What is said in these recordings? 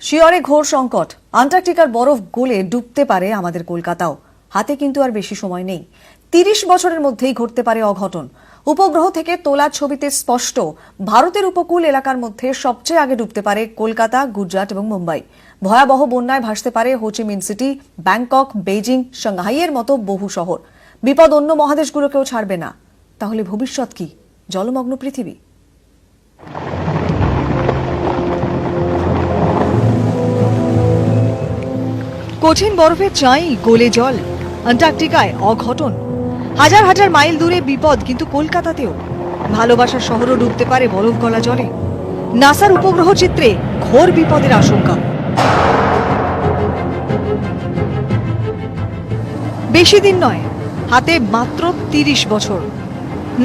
শিয়রে ঘোর সংকট। আন্টার্কটিকার বরফ গলে ডুবতে পারে আমাদের কলকাতাও। হাতে কিন্তু আর বেশি সময় নেই। তিরিশ বছরের মধ্যেই ঘটতে পারে অঘটন। উপগ্রহ থেকে তোলা ছবিতে স্পষ্ট, ভারতের উপকূল এলাকার মধ্যে সবচেয়ে আগে ডুবতে পারে কলকাতা, গুজরাট এবং মুম্বাই। ভয়াবহ বন্যায় ভাসতে পারে Ho Chi Minh City, Bangkok, Beijing, সাংহাইয়ের মতো বহু শহর। বিপদ অন্য মহাদেশগুলোকেও ছাড়বে না। তাহলে ভবিষ্যৎ কি? জলমগ্ন পৃথিবী। কঠিন বরফে চাই গোলে জল। অ্যান্টার্কটিকায় অঘটন। হাজার হাজার মাইল দূরে বিপদ, কিন্তু কলকাতাতেও। ভালোবাসার শহরও ডুবতে পারে বরফ গলা জলে। নাসার উপগ্রহ চিত্রে ঘোর বিপদের আশঙ্কা। বেশি দিন নয়, হাতে মাত্র তিরিশ বছর।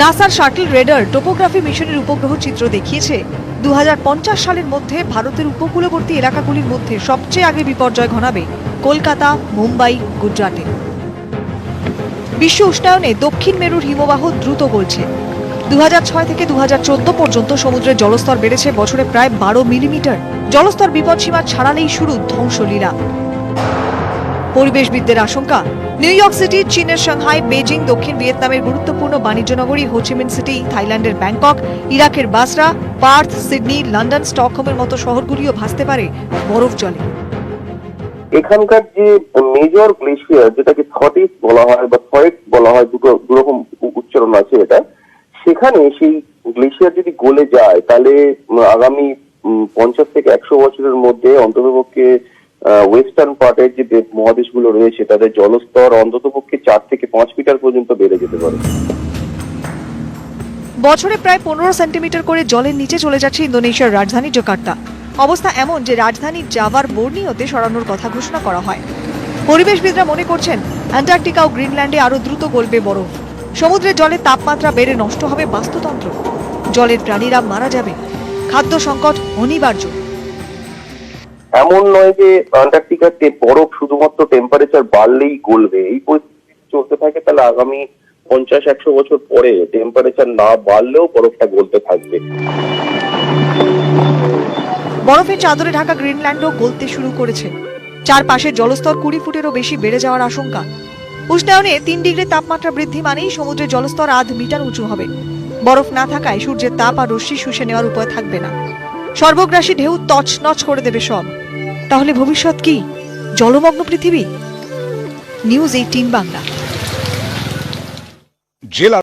নাসার শাটল রেডার টোপোগ্রাফি মিশনের উপগ্রহ চিত্র দেখিয়েছে দু হাজার পঞ্চাশ সালের মধ্যে ভারতের উপকূলবর্তী এলাকাগুলির মধ্যে সবচেয়ে আগে বিপর্যয় ঘনাবে কলকাতা, মুম্বাই, গুজরাটে। বিশ্ব উষ্ণায়নে দক্ষিণ মেরুর হিমবাহ দ্রুত গলছে। দু হাজার ছয় থেকে দু হাজার চোদ্দ পর্যন্ত সমুদ্রের জলস্তর বেড়েছে বছরে প্রায় বারো মিলিমিটার। জলস্তর বিপদসীমা ছাড়ালেই শুরু ধ্বংসলীলা। পরিবেশবিদদের আশঙ্কা, নিউ ইয়র্ক সিটি, চীনের সাংহাই বেজিং দক্ষিণ ভিয়েতনামের গুরুত্বপূর্ণ বাণিজ্য নগরী হোচিমিন সিটি, থাইল্যান্ডের ব্যাংকক, ইরাকের বাসরা, পার্থ, সিডনি, লন্ডন, স্টকহোমের মতো শহরগুলিও ভাসতে পারে বরফ জলে। এখানকার যে মেজর গ্লেশিয়ার যেটাকে থটিস বলা হয় বা থয়েট বলা হয়, দুটো, দুরকম উচ্চারণ আছে এটা, সেখানে সেই গ্লেশিয়ার যদি গলে যায়, তাহলে আগামী পঞ্চাশ থেকে একশো বছরের মধ্যে অন্ততপক্ষে ওয়েস্টার্ন পার্টের যে মহাদেশগুলো রয়েছে, তাদের জলস্তর অন্ততপক্ষে চার থেকে পাঁচ মিটার পর্যন্ত বেড়ে যেতে পারে। বছরে প্রায় পনেরো সেন্টিমিটার করে জলের নিচে চলে যাচ্ছে ইন্দোনেশিয়ার রাজধানী জাকার্তা। অবস্থা এমন যে রাজধানী জাভার বর্নিওতে সরানোর কথা ঘোষণা করা হয়। পরিবেশবিদরা মনে করছেন, অ্যান্টার্কটিকা ও গ্রিনল্যান্ডে আরও দ্রুত গলবে বরফ। সমুদ্রের জলের তাপমাত্রা বেড়ে নষ্ট হবে বাস্তুতন্ত্র। জলের প্রাণীরা মারা যাবে। খাদ্য সংকট অনিবার্য। এমন নয় যে আন্টার্কটিকার টে- বরফ শুধুমাত্র টেম্পারেচার বাড়লেই গলবে। এই পরিস্থিতি চলতে থাকে তাহলে আগামী পঞ্চাশ একশো বছর পরে টেম্পারেচার না বাড়লেও বরফটা গলতে থাকবে। বরফের চাদরে ঢাকা গ্রিনল্যান্ডও গলতে শুরু করেছে। চারপাশের জলস্তর কুড়ি ফুটেরও বেশি বেড়ে যাওয়ার আশঙ্কা। উষ্ণায়নে তিন ডিগ্রি তাপমাত্রা বৃদ্ধি মানেই সমুদ্রের জলস্তর আধ মিটার উঁচু হবে। বরফ না থাকায় সূর্যের তাপ আর রশ্মি শুষে নেওয়ার উপায় থাকবে না। সর্বগ্রাসী ঢেউ তছনছ করে দেবে সব। তাহলে ভবিষ্যৎ কি? জলমগ্ন পৃথিবী? News Eighteen Bangla. জেলা